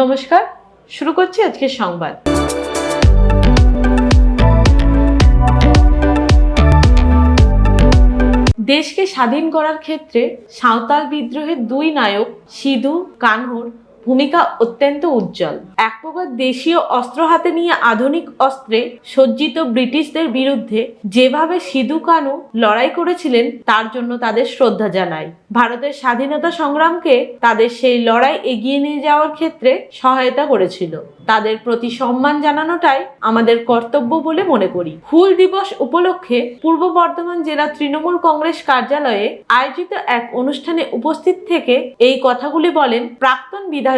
নমস্কার, শুরু করছি আজকের সংবাদ। দেশকে স্বাধীন করার ক্ষেত্রে সাঁওতাল বিদ্রোহের দুই নায়ক সিধু কানহুর ভূমিকা অত্যন্ত উজ্জ্বল। এক প্রকার দেশীয় অস্ত্র হাতে নিয়ে আধুনিক অস্ত্রে সজ্জিত ব্রিটিশদের বিরুদ্ধে যেভাবে সিধু কানু লড়াই করেছিলেন, তার জন্য তাদের শ্রদ্ধা জানাই। ভারতের স্বাধীনতা সংগ্রামকে তাদের সেই লড়াই এগিয়ে নিয়ে যাওয়ার ক্ষেত্রে সহায়তা করেছিল। তাদের প্রতি সম্মান জানানোটাই আমাদের কর্তব্য বলে মনে করি। হুল দিবস উপলক্ষে পূর্ব বর্ধমান জেলা তৃণমূল কংগ্রেস কার্যালয়ে আয়োজিত এক অনুষ্ঠানে উপস্থিত থেকে এই কথাগুলি বলেন প্রাক্তন বিধায়ক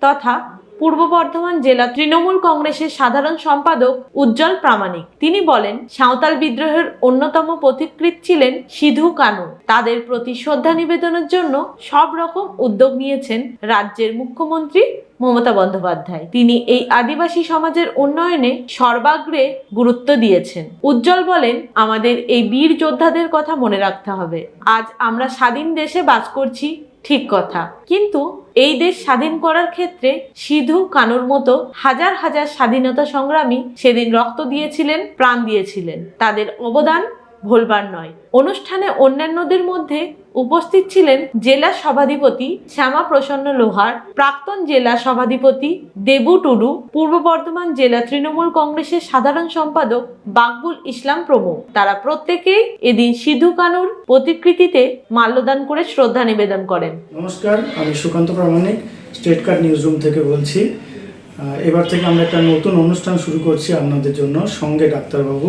তথা পূর্ব বর্ধমান জেলা তৃণমূল কংগ্রেসের সাধারণ সম্পাদক উজ্জ্বল প্রামাণিক। তিনি বলেন, সাঁওতাল বিদ্রোহের অন্যতম পথিকৃৎ ছিলেন সিধু কানু। তাদের প্রতি শ্রদ্ধা নিবেদনের জন্য সব রকম উদ্যোগ নিয়েছেন রাজ্যের মুখ্যমন্ত্রী মমতা বন্দ্যোপাধ্যায়। তিনি এই আদিবাসী সমাজের উন্নয়নে সর্বাগ্রে গুরুত্ব দিয়েছেন। উজ্জ্বল বলেন, আমাদের এই বীর যোদ্ধাদের কথা মনে রাখতে হবে। আজ আমরা স্বাধীন দেশে বাস করছি, ঠিক কথা। কিন্তু এই দেশ স্বাধীন করার ক্ষেত্রে সিধু কানুর মতো হাজার হাজার স্বাধীনতা সংগ্রামী সেদিন রক্ত দিয়েছিলেন, প্রাণ দিয়েছিলেন। তাদের অবদান ভোলবার নয়। অনুষ্ঠানে অন্যান্যদের মধ্যে উপস্থিত ছিলেন জেলা সভাধিপতি শ্যামা প্রসন্ন লোহার, প্রাক্তন জেলা সভাধিপতি দেবু টুডু, পূর্ব বর্ধমান জেলা তৃণমূল কংগ্রেসের সাধারণ সম্পাদক বাকবুল ইসলাম প্রমুখ। তারা প্রত্যেকেই এদিন সিধু কানুর প্রতিকৃতিতে মাল্যদান করে শ্রদ্ধা নিবেদন করেন। নমস্কার, আমি Sukanta Pramanik, state card news room থেকে বলছি। এবার থেকে আমরা একটা নতুন অনুষ্ঠান শুরু করছি আপনাদের জন্য, সঙ্গে ডাক্তারবাবু।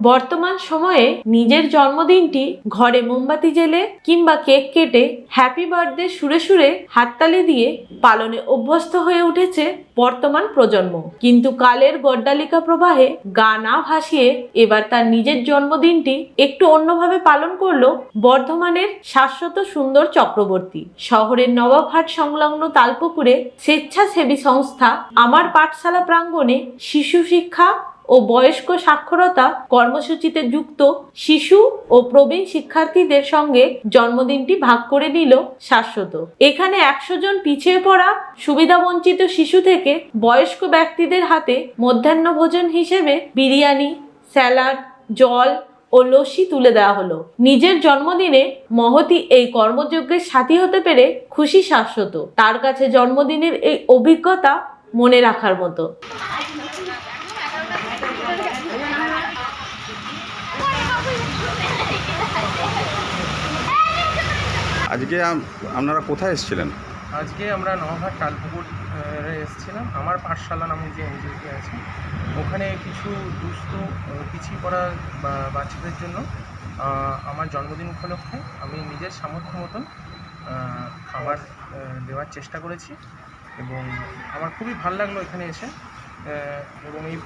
বর্তমান সময়ে নিজের জন্মদিনটি ঘরে মোমবাতি জেলে কিংবা কেক কেটে হ্যাপি বার্থডে সুরে সুরে হাততালি দিয়ে পালনে অভ্যস্ত হয়ে উঠেছে বর্তমান প্রজন্ম। কিন্তু কালের গড্ডালিকা প্রবাহে গা না ভাসিয়ে এবার তার নিজের জন্মদিনটি একটু অন্যভাবে পালন করল বর্ধমানের শাশ্বত সুন্দর চক্রবর্তী। শহরের নবাবহাট সংলগ্ন তালপুকুরে স্বেচ্ছাসেবী সংস্থা আমার পাঠশালা প্রাঙ্গণে শিশু শিক্ষা ও বয়স্ক সাক্ষরতা কর্মসূচিতে যুক্ত শিশু ও প্রবীণ শিক্ষার্থীদের সঙ্গে জন্মদিনটি ভাগ করে নিল শাশ্বত। এখানে একশো জন পিছিয়ে পড়া সুবিধাবঞ্চিত শিশু থেকে বয়স্ক ব্যক্তিদের হাতে মধ্যাহ্ন ভোজন হিসেবে বিরিয়ানি, স্যালাড, জল ও লস্যি তুলে দেওয়া হলো। নিজের জন্মদিনে মহতি এই কর্মযজ্ঞের সাথী হতে পেরে খুশি শাশ্বত। তার কাছে জন্মদিনের এই অভিজ্ঞতা মনে রাখার মতো। আজকে আপনারা কোথায় এসেছিলেন? আজকে আমরা নহাঘাট টালপুকুর আহ, এসেছিলাম। আমার পাঠশালা নামে যে এনজিওটি আছে ওখানে কিছু দুস্থ পিছিয়ে পড়া বাচ্চাদের জন্য আমার জন্মদিন উপলক্ষে আমি নিজের সামর্থ্য মতন খাবার দেওয়ার চেষ্টা করেছি এবং আমার খুবই ভালো লাগল এখানে এসে এবং এই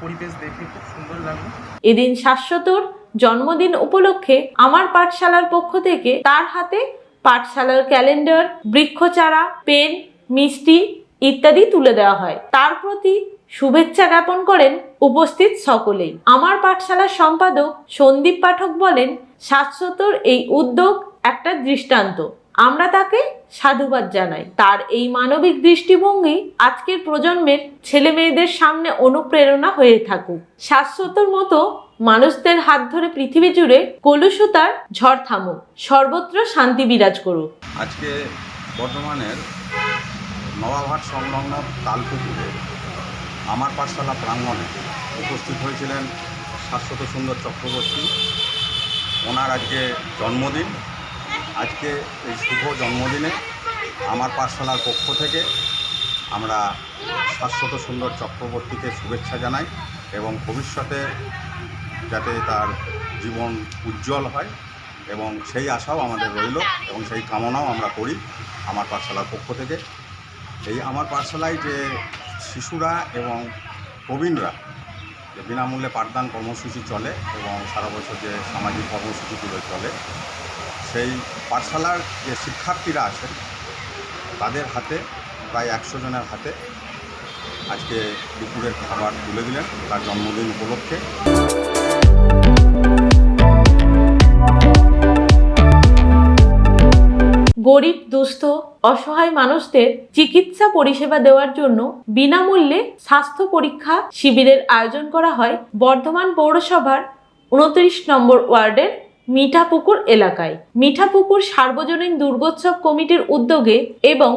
পরিবেশ দেখে খুব সুন্দর লাগল। এদিন শাশ্বতর জন্মদিন উপলক্ষে আমার পাঠশালার পক্ষ থেকে তার হাতে পাঠশালার ক্যালেন্ডার, বৃক্ষচারা, পেন, মিষ্টি ইত্যাদি তুলে দেওয়া হয়। তার প্রতি শুভেচ্ছা জ্ঞাপন করেন উপস্থিত সকলেই। আমার পাঠশালার সম্পাদক সন্দীপ পাঠক বলেন, শাশ্বতর এই উদ্যোগ একটা দৃষ্টান্ত। আমরা তাকে সাধুবাদ জানাই। তার এই মানবিক দৃষ্টিভঙ্গি আজকের প্রজন্মের ছেলে মেয়েদের সামনে অনুপ্রেরণা হয়ে থাকুক। শাশ্বতর মতো মানুষদের হাত ধরে পৃথিবী জুড়ে কলুষতার ঝড় থামুক। সর্বত্র শান্তি বিরাজ করুক। আজকে বর্ধমানের নবাবহাট সংলগ্ন তালপুকুরে আমার পাঠশালা প্রাঙ্গণে উপস্থিত হয়েছিলেন শাশ্বত সুন্দর চক্রবর্তী। ওনার আজকে জন্মদিন। আজকে এই শুভ জন্মদিনে আমার পাঠশালার পক্ষ থেকে আমরা শাশ্বত সুন্দর চক্রবর্তীকে শুভেচ্ছা জানাই এবং ভবিষ্যতে যাতে তার জীবন উজ্জ্বল হয় এবং সেই আশাও আমাদের রইল এবং সেই কামনাও আমরা করি আমার পাঠশালার পক্ষ থেকে। এই আমার পাঠশালায় যে শিশুরা এবং প্রবীণরা যে বিনামূল্যে পাঠদান কর্মসূচি চলে এবং সারা বছর যে সামাজিক কর্মসূচিগুলো চলে, সেই পাঠশালার যে শিক্ষার্থীরা আছেন, তাদের হাতে, প্রায় একশো জনের হাতে আজকে দুপুরের খাবার তুলে দিলেন, তার জন্মদিন উপলক্ষে। গরিব, দুস্থ, অসহায় মানুষদের চিকিৎসা পরিষেবা দেওয়ার জন্য বিনামূল্যে স্বাস্থ্য পরীক্ষা শিবিরের আয়োজন করা হয় বর্ধমান পৌরসভার উনত্রিশ নম্বর ওয়ার্ডের মিঠাপুকুর এলাকায়। মিঠাপুকুর সার্বজনীন দুর্গোৎসব কমিটির উদ্যোগে এবং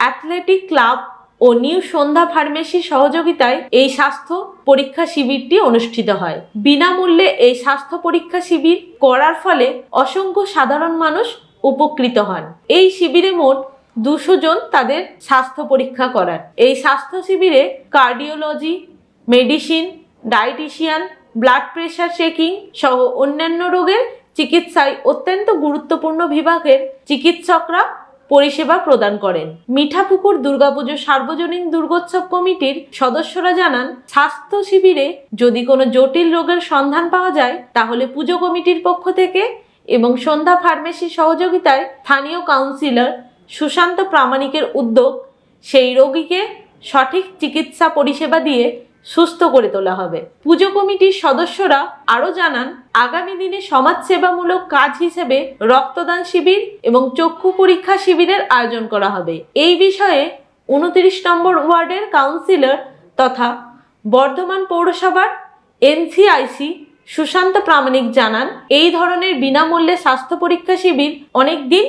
অ্যাথলেটিক ক্লাব ও নিউ সন্ধ্যা ফার্মেসির সহযোগিতায় এই স্বাস্থ্য পরীক্ষা শিবিরটি অনুষ্ঠিত হয়। বিনামূল্যে এই স্বাস্থ্য পরীক্ষা শিবির করার ফলে অসংখ্য সাধারণ মানুষ উপকৃত হন। এই শিবিরে মোট দুশো জন তাদের স্বাস্থ্য পরীক্ষা করান। এই স্বাস্থ্য শিবিরে cardiology, medicine, dietitian, blood pressure checking সহ অন্যান্য রোগের চিকিৎসায় অত্যন্ত গুরুত্বপূর্ণ বিভাগের চিকিৎসকরা পরিষেবা প্রদান করেন। মিঠাপুকুর দুর্গাপুজো সার্বজনীন দুর্গোৎসব কমিটির সদস্যরা জানান, স্বাস্থ্য শিবিরে যদি কোনো জটিল রোগের সন্ধান পাওয়া যায়, তাহলে পুজো কমিটির পক্ষ থেকে এবং সন্ধ্যা ফার্মেসির সহযোগিতায় স্থানীয় কাউন্সিলর সুশান্ত প্রামাণিকের উদ্যোগ সেই রোগীকে সঠিক চিকিৎসা পরিষেবা দিয়ে সুস্থ করে তোলা হবে। পুজো কমিটির সদস্যরা আরও জানান, আগামী দিনে সমাজসেবামূলক কাজ হিসেবে রক্তদান শিবির এবং চক্ষু পরীক্ষা শিবিরের আয়োজন করা হবে। এই বিষয়ে উনত্রিশ নম্বর ওয়ার্ডের কাউন্সিলর তথা বর্ধমান পৌরসভার এনসিআইসি সুশান্ত প্রামাণিক জানান, এই ধরনের বিনামূল্যে স্বাস্থ্য পরীক্ষা শিবির অনেক দিন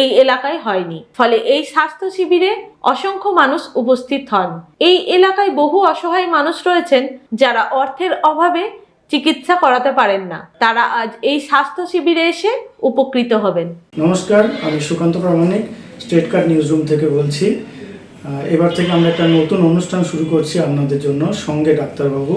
এই এলাকায় হয়নি। ফলে এই স্বাস্থ্য শিবিরে অসংখ্য মানুষ উপস্থিত হন। এই এলাকায় বহু অসহায় মানুষ রয়েছেন যারা অর্থের অভাবে চিকিৎসা করাতে পারেন না। তারা আজ এই স্বাস্থ্য শিবিরে এসে উপকৃত হবেন। নমস্কার, আমি Sukanta Pramanik, state card news room থেকে বলছি। এবার থেকে আমরা একটা নতুন অনুষ্ঠান শুরু করছি আপনাদের জন্য, সঙ্গে ডাক্তারবাবু।